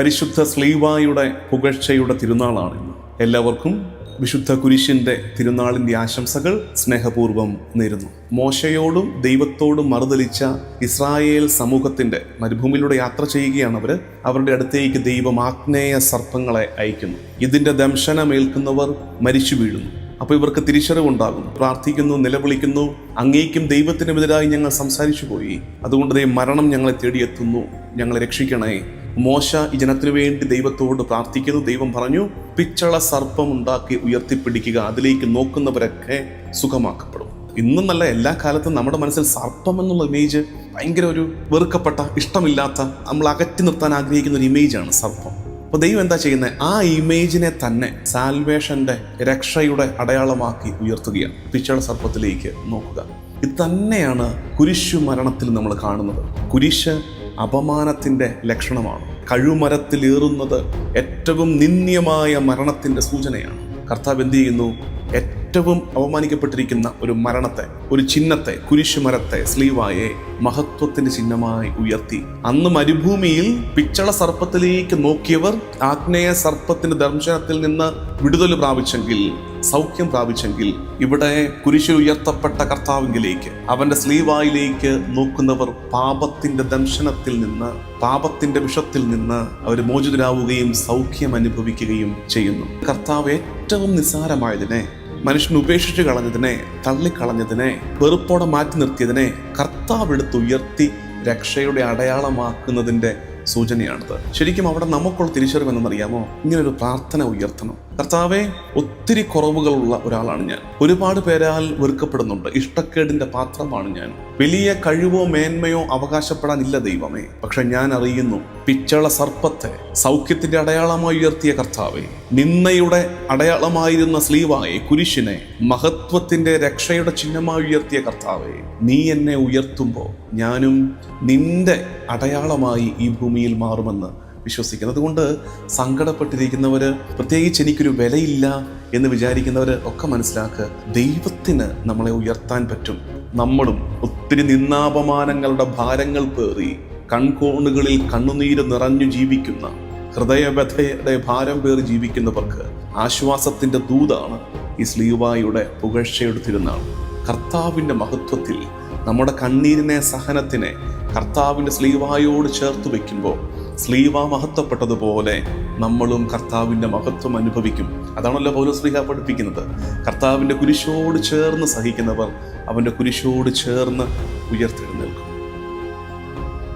പരിശുദ്ധ സ്ലീവായുടെ പുകഴ്ചയുടെ തിരുനാളാണ് എല്ലാവർക്കും വിശുദ്ധ കുരിശിന്റെ തിരുനാളിന്റെ ആശംസകൾ സ്നേഹപൂർവം നേരുന്നു. മോശയോടും ദൈവത്തോടും മറുതലിച്ച ഇസ്രായേൽ സമൂഹത്തിന്റെ മരുഭൂമിയിലൂടെ യാത്ര ചെയ്യുകയാണ് അവർ. അവരുടെ അടുത്തേക്ക് ദൈവം ആഗ്നേയ സർപ്പങ്ങളെ അയക്കുന്നു. ഇതിന്റെ ദംശനമേൽക്കുന്നവർ മരിച്ചു വീഴുന്നു. അപ്പോൾ ഇവർക്ക് തിരിച്ചറിവുണ്ടാകും പ്രാർത്ഥിക്കുന്നു നിലവിളിക്കുന്നു. അങ്ങേക്കും ദൈവത്തിനുമെതിരായി ഞങ്ങൾ സംസാരിച്ചു പോയി. അതുകൊണ്ട് ദൈവം മരണം ഞങ്ങളെ തേടിയെത്തുന്നു. ഞങ്ങളെ രക്ഷിക്കണേ മോശ ഈ ജനത്തിനു വേണ്ടി ദൈവത്തോട് പ്രാർത്ഥിക്കുന്നു. ദൈവം പറഞ്ഞു പിച്ചള സർപ്പം ഉണ്ടാക്കി ഉയർത്തിപ്പിടിക്കുക അതിലേക്ക് നോക്കുന്നവരൊക്കെ സുഖമാക്കപ്പെടും. ഇന്നും നല്ല എല്ലാ കാലത്തും നമ്മുടെ മനസ്സിൽ സർപ്പം എന്നുള്ള ഇമേജ് ഭയങ്കര ഒരു വെറുക്കപ്പെട്ട ഇഷ്ടമില്ലാത്ത നമ്മൾ അകറ്റി നിർത്താൻ ആഗ്രഹിക്കുന്ന ഒരു ഇമേജാണ് സർപ്പം. അപ്പോൾ ദൈവം എന്താ ചെയ്യുന്നത് ആ ഇമേജിനെ തന്നെ സാൽവേഷന്റെ രക്ഷയുടെ അടയാളമാക്കി ഉയർത്തുകയാണ്. പിച്ചള സർപ്പത്തിലേക്ക് നോക്കുക. ഇത് തന്നെയാണ് കുരിശു മരണത്തിൽ നമ്മൾ കാണുന്നത്. കുരിശ് അപമാനത്തിന്റെ ലക്ഷണമാണ്. കഴുമരത്തിലേറുന്നത് ഏറ്റവും നിന്ദ്യമായ മരണത്തിന്റെ സൂചനയാണ്. കർത്താവ് എന്ത് ചെയ്യുന്നു? ഏറ്റവും അപമാനിക്കപ്പെട്ടിരിക്കുന്ന ഒരു മരണത്തെ ഒരു ചിഹ്നത്തെ കുരിശുമരത്തെ സ്ലീവായെ മഹത്വത്തിന്റെ ചിഹ്നമായി ഉയർത്തി. അന്ന് മരുഭൂമിയിൽ പിച്ചള സർപ്പത്തിലേക്ക് നോക്കിയവർ ആഗ്നേയ സർപ്പത്തിന്റെ ദർശനത്തിൽ നിന്ന് വിടുതൽ പ്രാപിച്ചെങ്കിൽ സൗഖ്യം പ്രാപിച്ചെങ്കിൽ ഇവിടെ കുരിശിൽ ഉയർത്തപ്പെട്ട കർത്താവിങ്കിലേക്ക് അവന്റെ സ്ലീവായിലേക്ക് നോക്കുന്നവർ പാപത്തിന്റെ ദംശനത്തിൽ നിന്ന് പാപത്തിന്റെ വിഷത്തിൽ നിന്ന് അവർ മോചിതരാവുകയും സൗഖ്യം അനുഭവിക്കുകയും ചെയ്യുന്നു. കർത്താവ് ഏറ്റവും നിസ്സാരമായതിനെ മനുഷ്യൻ ഉപേക്ഷിച്ച് കളഞ്ഞതിനെ തള്ളിക്കളഞ്ഞതിനെ വെറുപ്പോടെ മാറ്റി നിർത്തിയതിനെ കർത്താവ് എടുത്ത് ഉയർത്തി രക്ഷയുടെ അടയാളമാക്കുന്നതിന്റെ സൂചനയാണിത്. ശരിക്കും അവിടെ നമുക്കുള്ള തിരിച്ചറിവ് ഇങ്ങനൊരു പ്രാർത്ഥന ഉയർത്തണം. കർത്താവെ ഒത്തിരി കുറവുകളുള്ള ഒരാളാണ് ഞാൻ. ഒരുപാട് പേരാൽ വെറുക്കപ്പെടുന്നുണ്ട്. ഇഷ്ടക്കേടിന്റെ പാത്രമാണ് ഞാൻ. വലിയ കഴിവോ മേന്മയോ അവകാശപ്പെടാനില്ല ദൈവമേ. പക്ഷെ ഞാൻ അറിയുന്നു പിച്ചള സർപ്പത്തെ സൗഖ്യത്തിന്റെ അടയാളമായി ഉയർത്തിയ കർത്താവെ. നിന്നയുടെ അടയാളമായിരുന്ന സ്ലീവായെ കുരിശിനെ മഹത്വത്തിന്റെ രക്ഷയുടെ ചിഹ്നമായി ഉയർത്തിയ കർത്താവെ നീ എന്നെ ഉയർത്തുമ്പോൾ ഞാനും നിന്റെ അടയാളമായി ഈ ഭൂമിയിൽ മാറുമെന്ന് വിശ്വസിക്കുന്നത് അതുകൊണ്ട് സങ്കടപ്പെട്ടിരിക്കുന്നവർ പ്രത്യേകിച്ച് എനിക്കൊരു വിലയില്ല എന്ന് വിചാരിക്കുന്നവർ ഒക്കെ മനസ്സിലാക്കുക ദൈവത്തിന് നമ്മളെ ഉയർത്താൻ പറ്റും. നമ്മളും ഒത്തിരി നിന്നാപമാനങ്ങളുടെ ഭാരങ്ങൾ പേറി കൺകോണുകളിൽ കണ്ണുനീര് നിറഞ്ഞു ജീവിക്കുന്ന ഹൃദയവ്യഥയുടെ ഭാരം പേറി ജീവിക്കുന്നവർക്ക് ആശ്വാസത്തിന്റെ ദൂതാണ് ഈ സ്ലീവായുടെ പുകഴ്ചയുടെ തിരുനാൾ. കർത്താവിന്റെ മഹത്വത്തിൽ നമ്മുടെ കണ്ണീരിനെ സഹനത്തിനെ കർത്താവിന്റെ സ്ലീവായോട് ചേർത്ത് വെക്കുമ്പോൾ സ്ലീവ മഹത്വപ്പെട്ടതുപോലെ നമ്മളും കർത്താവിന്റെ മഹത്വം അനുഭവിക്കും. അതാണല്ലോ പൗലോസ്ലിഹ പഠിപ്പിക്കുന്നത്. കർത്താവിന്റെ കുരിശോട് ചേർന്ന് സഹിക്കുന്നവർ അവന്റെ കുരിശോട് ചേർന്ന് ഉയർത്തെഴുന്നേൽക്കും